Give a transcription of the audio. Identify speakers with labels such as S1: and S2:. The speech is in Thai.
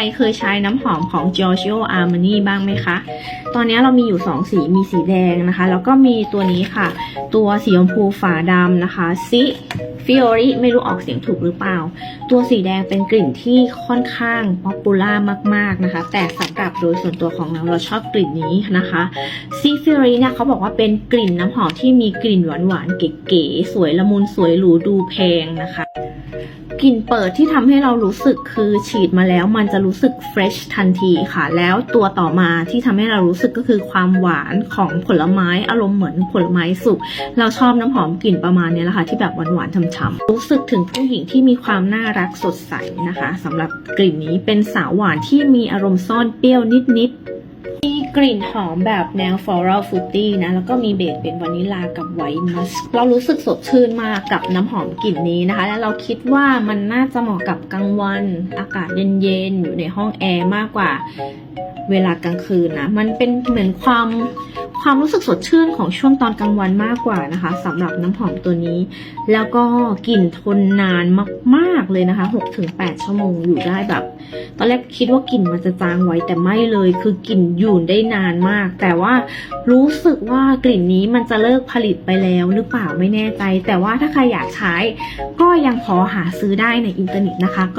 S1: รเคยใช้น้ำหอมของ Giorgio Armani บ้างไหมคะ ตอนนี้เรามีอยู่ 2 สี มีสีแดงนะคะ แล้วก็มีตัวนี้ค่ะ ตัวสีชมพูฝาดำนะคะซิ ฟิโอริไม่รู้ออกเสียงถูกหรือเปล่า ตัวสีแดงเป็นกลิ่นที่ค่อนข้างป๊อปปูล่ามากๆนะคะ แต่สำหรับโดยส่วนตัวของเราเราชอบกลิ่นนี้นะคะซิฟิโอริเนี่ยเขาบอกว่าเป็นกลิ่นน้ำหอมที่มีกลิ่นหวานๆเก๋ๆสวยละมุนสวยหรูดูแพงนะคะกลิ่นเปิดที่ทำให้เรารู้สึกคือฉีดมาแล้วมันจะรู้สึกเฟรชทันทีค่ะ แล้วตัวต่อมาที่ทำให้เรารู้สึกก็คือความหวานของผลไม้อารมณ์เหมือนผลไม้สุกเราชอบน้ำหอมกลิ่นประมาณนี้แหละค่ะที่แบบหวานๆฉ่ำรู้สึกถึงผู้หญิงที่มีความน่ารักสดใสนะคะสำหรับกลิ่นนี้เป็นสาวหวานที่มีอารมณ์ซ่อนเปรี้ยวนิดๆมีกลิ่นหอมแบบแนว floral fruity นะแล้วก็มีเบสเป็นวานิลลากับไวท์มัสเรารู้สึกสดชื่นมากกับน้ำหอมกลิ่นนี้นะคะ และเราคิดว่ามันน่าจะเหมาะกับกลางวันอากาศเย็นๆอยู่ในห้องแอร์มากกว่าเวลากลางคืนนะ มันเป็นเหมือนความ ความรู้สึกสดชื่นของช่วงตอนกลางวันมากกว่านะคะสำหรับน้ำหอมตัวนี้ แล้วก็กลิ่นทนนานมากๆเลยนะคะ 6-8 ชั่วโมงอยู่ได้แบบ ตอนแรกคิดว่ากลิ่นมันจะจางไว้แต่ไม่เลย คือกลิ่นอยู่ได้นานมาก แต่ว่ารู้สึกว่ากลิ่นนี้มันจะเลิกผลิตไปแล้วหรือเปล่าไม่แน่ใจ แต่ว่าถ้าใครอยากใช้ก็ยังพอหาซื้อได้ในอินเทอร์เน็ตนะคะก็